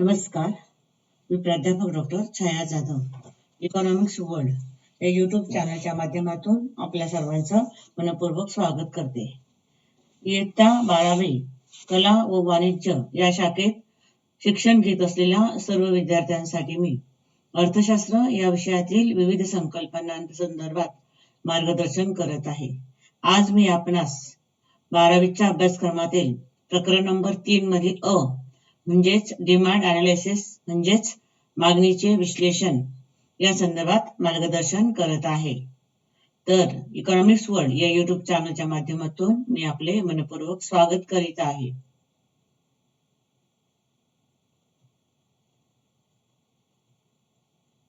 नमस्कार. मी प्राध्यापक doctor Chhaya Jadhav economics world या युट्यूब चॅनलच्या माध्यमातून आपल्या सर्वांचं मनपूर्वक स्वागत करते. इयत्ता बारावी कला व वाणिज्य या शाखेत शिक्षण घेत असलेल्या सर्व विद्यार्थ्यांसाठी मी अर्थशास्त्र या विषयातील विविध संकल्पनांसंदर्भात मार्गदर्शन करत आहे. आज मी आपणास बारावीच्या अभ्यासक्रमातील प्रकरण नंबर तीन मधील अ म्हणजेच डिमांड अनालिसिस म्हणजेच मागणीचे विश्लेषण. या संदर्भात मार्गदर्शन करत आहे. तर इकॉनॉमिक्स वर्ल्ड या युट्यूब चॅनलच्या माध्यमातून मी आपले मनपूर्वक स्वागत करीत आहे.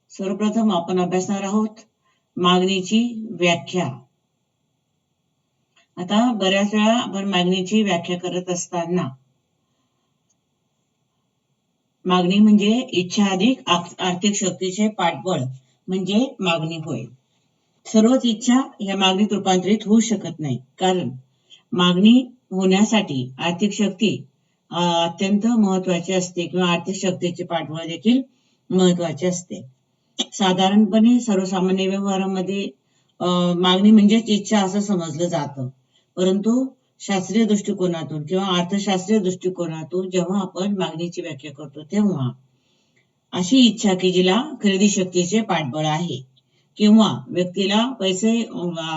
सर्वप्रथम आपण अभ्यासणार आहोत मागणीची व्याख्या. आता बऱ्याच वेळा आपण मागणीची व्याख्या करत असताना मागणी म्हणजे इच्छा अधिक आर्थिक शक्तीचे पाठबळ म्हणजे मागणी होय. सर्वच इच्छा या मागणीत रूपांतरित होऊ शकत नाही. कारण मागणी होण्यासाठी आर्थिक शक्ती अत्यंत महत्वाची असते किंवा आर्थिक शक्तीचे पाठबळ देखील महत्त्वाचे असते. साधारणपणे सर्वसामान्य व्यवहारामध्ये मागणी म्हणजेच इच्छा असं समजलं जातं. परंतु शास्त्रीय दृष्टिकोनातून किंवा अर्थशास्त्रीय दृष्टिकोनातून जेव्हा आपण मागणीची व्याख्या करतो तेव्हा अशी इच्छा की जिला खरेदी शक्तीचे पाठबळ आहे किंवा व्यक्तीला पैसे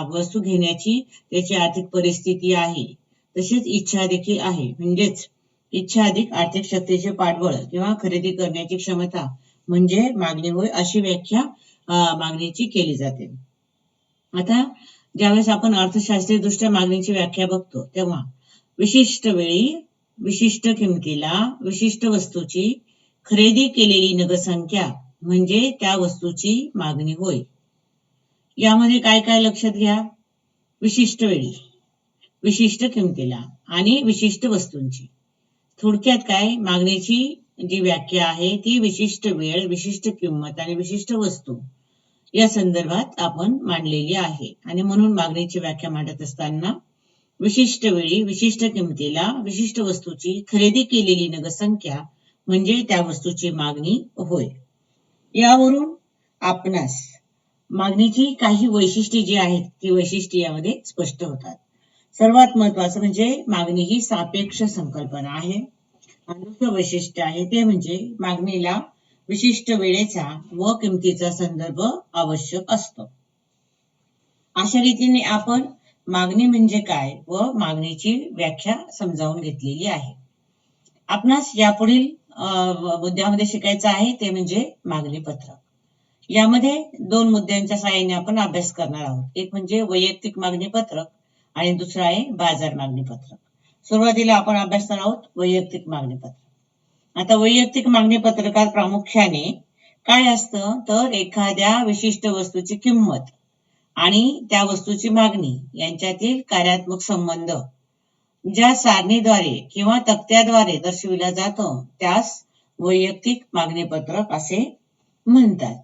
वस्तू घेण्याची त्याची आर्थिक परिस्थिती आहे तशीच इच्छा देखील आहे. म्हणजेच इच्छा अधिक आर्थिक शक्तीचे पाठबळ किंवा खरेदी करण्याची क्षमता म्हणजे मागणी होय अशी व्याख्या मागणीची केली जाते. आता ज्यावेळेस आपण अर्थशास्त्रीय दृष्ट्या मागणीची व्याख्या बघतो तेव्हा विशिष्ट वेळी विशिष्ट किमतीला विशिष्ट वस्तूची खरेदी केलेली नगसंख्या म्हणजे त्या वस्तूची मागणी होय. यामध्ये काय काय लक्षात घ्या? विशिष्ट वेळी विशिष्ट किमतीला आणि विशिष्ट वस्तूंची. थोडक्यात काय? मागणीची जी व्याख्या आहे ती विशिष्ट वेळ विशिष्ट किंमत आणि विशिष्ट वस्तू. या संदर्भात आपण मांडलेली आहे. आणि म्हणून मागणीची व्याख्या मांडत असताना विशिष्ट वेळी विशिष्ट किमतीला विशिष्ट वस्तूची खरेदी केलेली नगसंख्या म्हणजे त्या वस्तूची मागणी होय. यावरून आपणास मागणीची काही वैशिष्ट्ये जी आहेत ती वैशिष्ट्ये यामध्ये स्पष्ट होतात. सर्वात महत्वाचं म्हणजे मागणी ही सापेक्ष संकल्पना आहे. दुसरं वैशिष्ट्य आहे ते म्हणजे मागणीला विशिष्ट वेळेचा व किमतीचा संदर्भ आवश्यक असतो. अशा रीतीने आपण मागणी म्हणजे काय व मागणीची व्याख्या समजावून घेतलेली आहे. आपणास यापुढील मुद्द्यामध्ये शिकायचं आहे ते म्हणजे मागणी पत्रक. यामध्ये दोन मुद्द्यांच्या सहाय्याने आपण अभ्यास करणार आहोत. एक म्हणजे वैयक्तिक मागणी पत्रक आणि दुसरं आहे बाजार मागणी पत्रक. सुरुवातीला आपण अभ्यासणार आहोत वैयक्तिक मागणी पत्रक. आता वैयक्तिक मागणी पत्रकात प्रामुख्याने काय असतं? तर एखाद्या विशिष्ट वस्तूची किंमत आणि त्या वस्तूची मागणी यांच्यातील कार्यात्मक संबंध ज्या सारणीद्वारे किंवा तक्त्याद्वारे दर्शविला जातो त्यास वैयक्तिक मागणी पत्रक असे म्हणतात.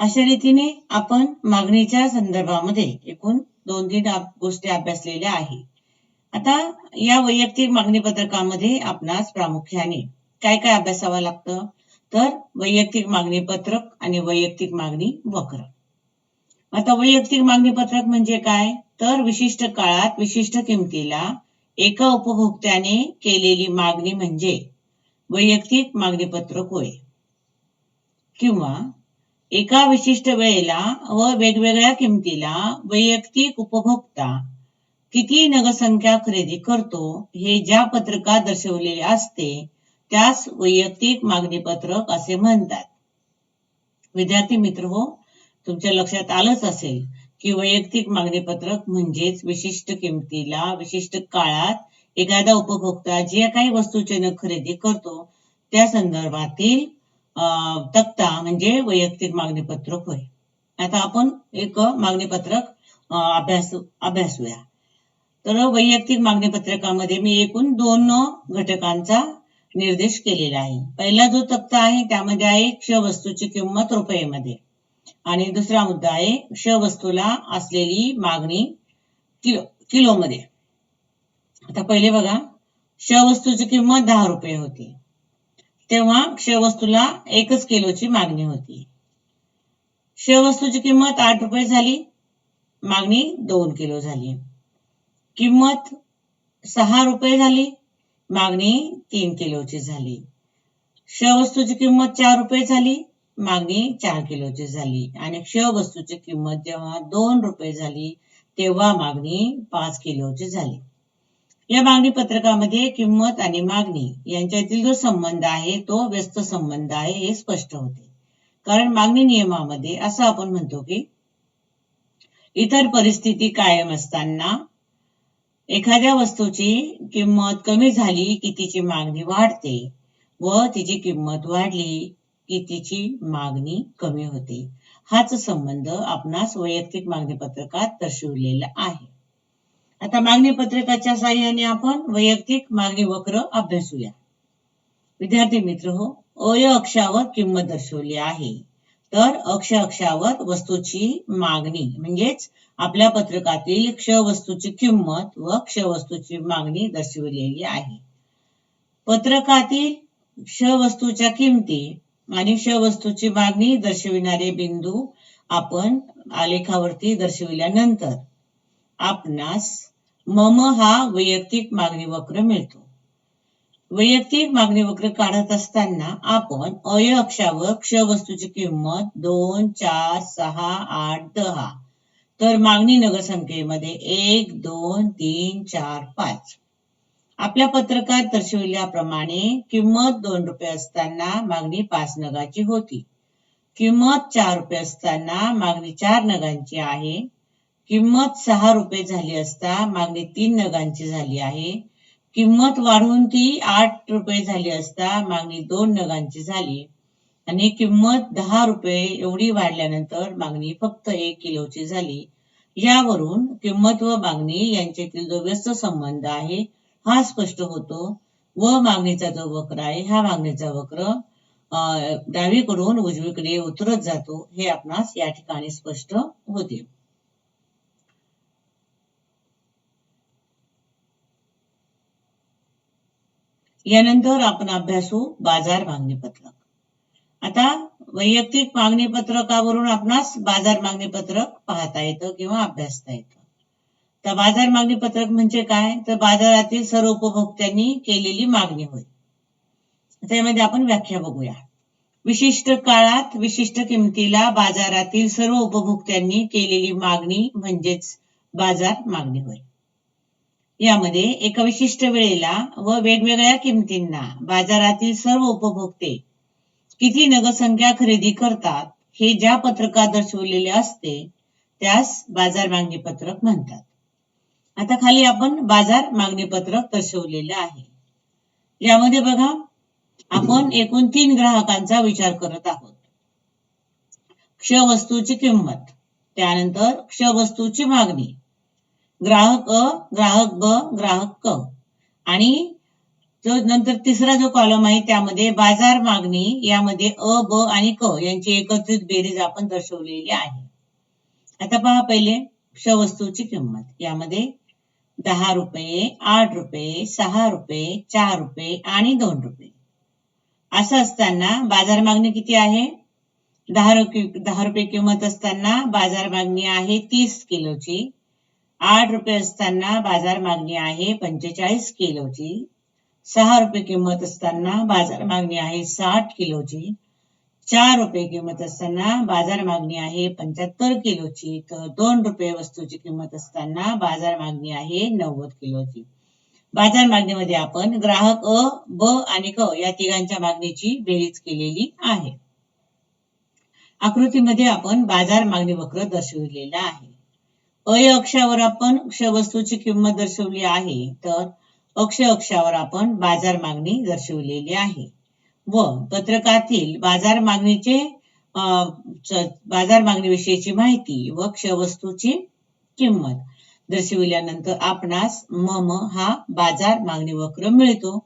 अशा रीतीने आपण मागणीच्या संदर्भामध्ये एकूण दोन तीन गोष्टी अभ्यासलेल्या आहेत. आता या वैयक्तिक मागणी पत्रकामध्ये आपणास प्रामुख्याने काय काय अभ्यासावं लागतं? तर वैयक्तिक मागणी पत्रक आणि वैयक्तिक मागणी वक्र. आता वैयक्तिक मागणी पत्रक म्हणजे काय? तर विशिष्ट काळात विशिष्ट किमतीला एका उपभोक्त्याने केलेली मागणी म्हणजे वैयक्तिक मागणी पत्रक होय. किंवा एका विशिष्ट वेळेला व वेगवेगळ्या किमतीला वैयक्तिक उपभोक्ता किती नगसंख्या खरेदी करतो हे ज्या पत्रकात दर्शवलेले असते त्यास वैयक्तिक मागणी पत्रक असे म्हणतात. विद्यार्थी मित्र हो तुमच्या लक्षात आलंच असेल की वैयक्तिक मागणी पत्रक म्हणजेच विशिष्ट किमतीला विशिष्ट काळात एखादा उपभोक्ता जे काही वस्तूचे न खरेदी करतो त्या संदर्भातील तक्ता म्हणजे वैयक्तिक मागणी पत्रक होय. आता आपण एक मागणी पत्रक अभ्यास अभ्यासूया. तर वैयक्तिक मागणी पत्रकामध्ये मी एकूण दोन घटकांचा निर्देश केलेला आहे. पहिला जो तक्ता आहे त्यामध्ये आहे क्ष वस्तूची किंमत रुपयेमध्ये. आणि दुसरा मुद्दा आहे क्ष वस्तूला असलेली मागणी किलो किलोमध्ये. आता पहिले बघा क्ष वस्तूची किंमत दहा रुपये होती. तेव्हा क्ष वस्तूला एकच किलोची मागणी होती. क्ष वस्तूची किंमत आठ रुपये झाली मागणी दोन किलो झाली. किंमत सहा रुपये झाली मागणी तीन किलोची झाली. क्ष वस्तूची किंमत चार रुपये झाली मागणी चार किलोची झाली. आणि क्ष वस्तूची किंमत जेव्हा दोन रुपये झाली तेव्हा मागणी पाच किलोची झाली. या मागणी पत्रकामध्ये किंमत आणि मागणी यांच्यातील जो संबंध आहे तो व्यस्त संबंध आहे हे स्पष्ट होते. कारण मागणी नियमामध्ये असं आपण म्हणतो की इतर परिस्थिती कायम असताना एखाद्या वस्तूची किंमत कमी झाली की तिची मागणी वाढते व तिची किंमत वाढली की तिची मागणी कमी होते. हाच संबंध आपणास वैयक्तिक मागणी पत्रकात दर्शवलेला आहे. आता मागणी पत्रकाच्या साह्याने आपण वैयक्तिक मागणी वक्र अभ्यासूया. विद्यार्थी मित्र हो अय अक्षावर किंमत दर्शवली आहे. तर अक्ष अक्षावर वस्तूची मागणी म्हणजेच आपल्या पत्रकातील क्ष वस्तूची किंमत व क्ष वस्तूची मागणी दर्शविलेली आहे. पत्रकातील क्ष वस्तूच्या किमती आणि क्ष वस्तूची मागणी दर्शविणारे बिंदू आपण आलेखावरती दर्शविल्यानंतर आपणास मम हा वैयक्तिक मागणी वक्र मिळतो. वैयक्तिक मागणी वक्र काढत असताना आपण अय अक्षावर क्ष वस्तूची किंमत दोन चार सहा आठ दहा. तर मागणी नगरसंख्येमध्ये एक दोन तीन चार पाच. आपल्या पत्रकात दर्शविल्याप्रमाणे किंमत दोन रुपये असताना मागणी पाच नगाची होती. किंमत चार रुपये असताना मागणी चार नगांची आहे. किंमत सहा रुपये झाली असता मागणी तीन नगांची झाली आहे. किंमत वाढून ती आठ रुपये झाली असता मागणी दोन नगांची झाली. आणि किंमत दहा रुपये एवढी वाढल्यानंतर मागणी फक्त एक किलोची झाली. यावरून किंमत व मागणी यांच्यातील जो व्यस्त संबंध आहे हा स्पष्ट होतो. व मागणीचा जो वक्र आहे हा मागणीचा वक्र डावीकडून उजवीकडे उतरत जातो हे आपणास या ठिकाणी स्पष्ट होते. यानंतर आपण अभ्यासू बाजार मागणी पत्रक आता वैयक्तिक मागणी पत्रकावरून आपणास बाजार मागणी पत्रक पाहता येतं किंवा अभ्यासता येतं. तर बाजार मागणी पत्रक म्हणजे काय? तर बाजारातील सर्व उपभोक्त्यांनी केलेली मागणी होय. त्यामध्ये आपण व्याख्या बघूया. विशिष्ट काळात विशिष्ट किमतीला बाजारातील सर्व उपभोक्त्यांनी केलेली मागणी म्हणजेच बाजार मागणी होय. यामध्ये एका विशिष्ट वेळेला व वेगवेगळ्या किमतींना बाजारातील सर्व उपभोक्ते किती नगसंख्या खरेदी करतात हे ज्या पत्रकात दर्शवलेले असते त्यास बाजार मागणी पत्रक म्हणतात. आता खाली आपण बाजार मागणी पत्रक दर्शवलेलं आहे. यामध्ये बघा आपण एकूण तीन ग्राहकांचा विचार करत आहोत. क्ष वस्तूची किंमत त्यानंतर क्ष वस्तूची मागणी ग्राहक अ ग्राहक ब ग्राहक क. आणि जो नंतर तिसरा जो कॉलम आहे त्यामध्ये बाजार मागणी यामध्ये अ ब आणि क यांची एकत्रित बेरीज आपण दर्शवलेली आहे. आता पहा पहिले शवस्तूची वस्तूची किंमत. यामध्ये दहा रुपये आठ रुपये सहा रुपये चार रुपये आणि दोन रुपये. असं असताना बाजार मागणी किती आहे? दहा रुपये दहा रुपये किंमत असताना बाजार मागणी आहे तीस किलोची. आठ रुपये असताना बाजार मागणी आहे पंचेचाळीस किलोची. सहा रुपये किंमत असताना बाजार मागणी आहे साठ किलोची. चार रुपये किंमत असताना बाजार मागणी आहे पंच्याहत्तर किलोची. तर दोन रुपये वस्तूची किंमत असताना बाजार मागणी आहे नव्वद किलोची. बाजार मागणीमध्ये आपण ग्राहक अ ब आणि क या तिघांच्या मागणीची बेरीज केलेली आहे. आकृतीमध्ये आपण बाजार मागणी वक्र दर्शविलेला आहे. अय अक्षावर आपण क्ष वस्तूची किंमत दर्शवली आहे तर अक्ष अक्षावर आपण बाजार मागणी दर्शवलेली आहे. व पत्रकातील बाजार मागणीचे बाजार मागणीविषयीची माहिती व क्ष वस्तूची किंमत दर्शविल्यानंतर आपणास मम हा बाजार मागणी वक्र मिळतो.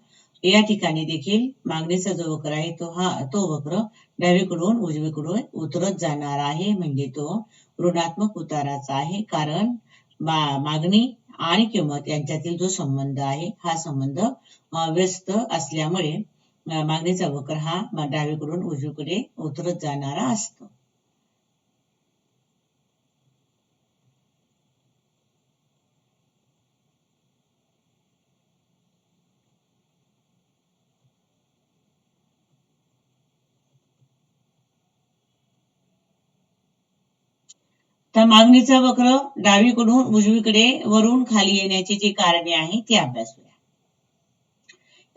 या ठिकाणी देखील मागणीचा जो वक्र आहे तो हा तो वक्र डावीकडून उजवीकडून उतरत जाणार आहे. म्हणजे तो ऋणात्मक उताराचा आहे. कारण मागणी आणि किंमत यांच्यातील जो संबंध आहे हा संबंध व्यस्त असल्यामुळे मागणीचा वक्र हा डावीकडून उजवीकडे उतरत जाणारा असतो. तर मागणीचा वक्र डावीकडून उजवीकडे वरून खाली येण्याची जी कारणे आहे ती अभ्यासूया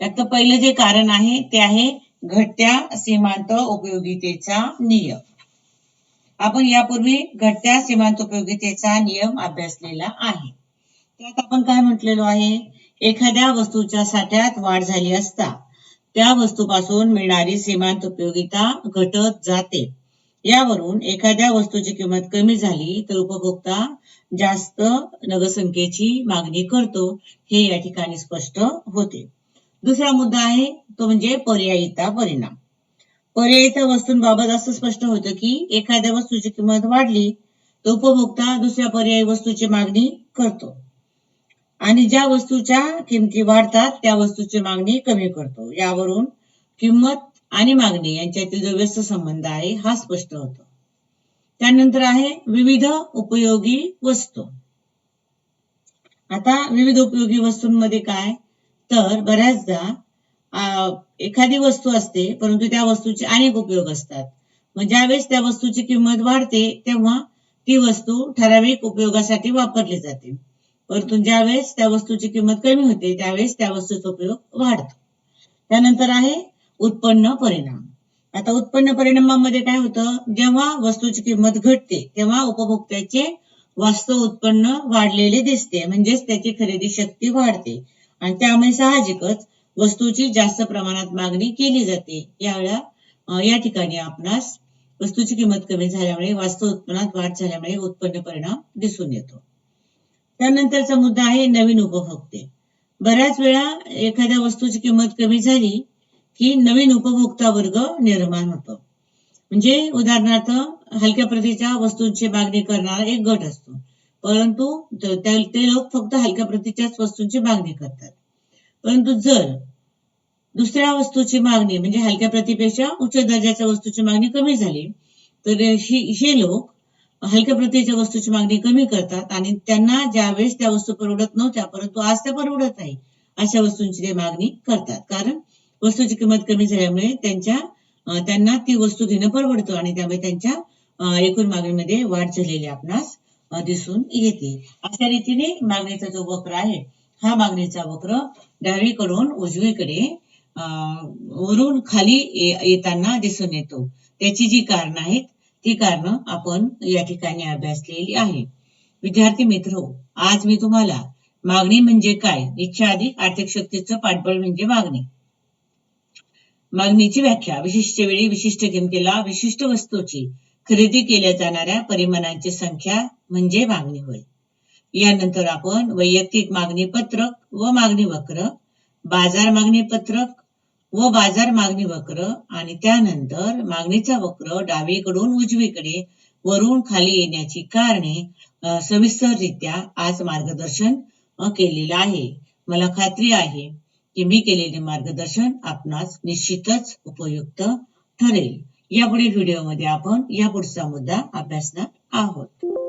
त्यात पहिलं जे कारण आहे ते आहे घटत्या सीमांत उपयोगितेचा नियम. आपण यापूर्वी घटत्या सीमांत उपयोगितेचा नियम अभ्यासलेला आहे. त्यात आपण काय म्हटलेलो आहे? एखाद्या वस्तूच्या साठ्यात वाढ झाली असता त्या वस्तूपासून मिळणारी सीमांत उपयोगिता घटत जाते. यावरून एखाद्या वस्तूची किंमत कमी झाली तर उपभोक्ता जास्त नगसंख्येची मागणी करतो हे या ठिकाणी स्पष्ट होते. दुसरा मुद्दा आहे तो म्हणजे पर्यायिता परिणाम. पर्यायिता वस्तूंबाबत असं स्पष्ट होतं की एखाद्या वस्तूची किंमत वाढली तर उपभोक्ता दुसऱ्या पर्यायी वस्तूची मागणी करतो. आणि ज्या वस्तूच्या किमती वाढतात त्या वस्तूची मागणी कमी करतो. यावरून किंमत आणि मागणी यांच्यातील जो व्यस्त संबंध आहे हा स्पष्ट होतो. त्यानंतर आहे विविध उपयोगी वस्तू. आता विविध उपयोगी वस्तूंमध्ये काय? तर बऱ्याचदा एखादी वस्तू असते परंतु त्या वस्तूचे अनेक उपयोग असतात. मग ज्यावेळेस त्या वस्तूची किंमत वाढते तेव्हा ती वस्तू ठराविक उपयोगासाठी वापरली जाते. परंतु ज्यावेळेस त्या वस्तूची किंमत कमी होते त्यावेळेस त्या वस्तूचा उपयोग वाढतो. त्यानंतर आहे उत्पन्न परिणाम. आता उत्पन्न परिणामामध्ये काय होतं? जेव्हा वस्तूची किंमत घटते तेव्हा उपभोक्त्याचे वास्तव उत्पन्न वाढलेले दिसते म्हणजेच त्याची खरेदी शक्ती वाढते. आणि त्यामुळे साहजिकच वस्तूची जास्त प्रमाणात मागणी केली जाते. यावेळा या ठिकाणी आपणास वस्तूची किंमत कमी झाल्यामुळे वास्तव उत्पन्नात वाढ झाल्यामुळे उत्पन्न परिणाम दिसून येतो. त्यानंतरचा मुद्दा आहे नवीन उपभोक्ते. बऱ्याच वेळा एखाद्या वस्तूची किंमत कमी झाली की नवीन उपभोक्ता वर्ग निर्माण होतो. म्हणजे उदाहरणार्थ हलक्या प्रतीच्या वस्तूंची मागणी करणारा एक गट असतो. परंतु ते लोक फक्त हलक्या प्रतीच्याच वस्तूंची मागणी करतात. परंतु जर दुसऱ्या वस्तूची मागणी म्हणजे हलक्या प्रतीपेक्षा उच्च दर्जाच्या वस्तूची मागणी कमी झाली तर हे लोक हलक्या प्रतीच्या वस्तूची मागणी कमी करतात आणि त्यांना ज्यावेळेस त्या वस्तू परवडत नव्हत्या परंतु आज त्या परवडत आहे अशा वस्तूंची ते मागणी करतात. कारण वस्तूची किंमत कमी झाल्यामुळे त्यांच्या त्यांना ती वस्तू घेणं परवडतं आणि त्यामुळे त्यांच्या एकूण मागणीमध्ये वाढ झालेली आपणास दिसून येते. अशा रीतीने मागणीचा जो वक्र आहे हा मागणीचा वक्र डावीकडून उजवीकडे अं, वरून खाली येताना दिसून येतो. त्याची जी कारण आहेत ती कारण आपण या ठिकाणी अभ्यासलेली आहे. विद्यार्थी मित्र आज मी तुम्हाला मागणी म्हणजे काय? इच्छा अधिक आर्थिक शक्तीचं पाठबळ म्हणजे मागणी. मागणीची व्याख्या. विशिष्ट वेळी विशिष्ट किमतीला विशिष्ट वस्तूची खरेदी केल्या जाणाऱ्या परिमाणांची संख्या म्हणजे मागणी होय. यानंतर आपण वैयक्तिक मागणी पत्रक व मागणी वक्र बाजार मागणी पत्रक व बाजार मागणी वक्र आणि त्यानंतर मागणीचा वक्र डावीकडून उजवीकडे वरून खाली येण्याची कारणे सविस्तररित्या आज मार्गदर्शन केलेलं आहे. मला खात्री आहे की मी केलेले मार्गदर्शन आपणास निश्चितच उपयुक्त ठरेल. यापुढील व्हिडिओमध्ये आपण या पुढचा मुद्दा अभ्यासणार आहोत.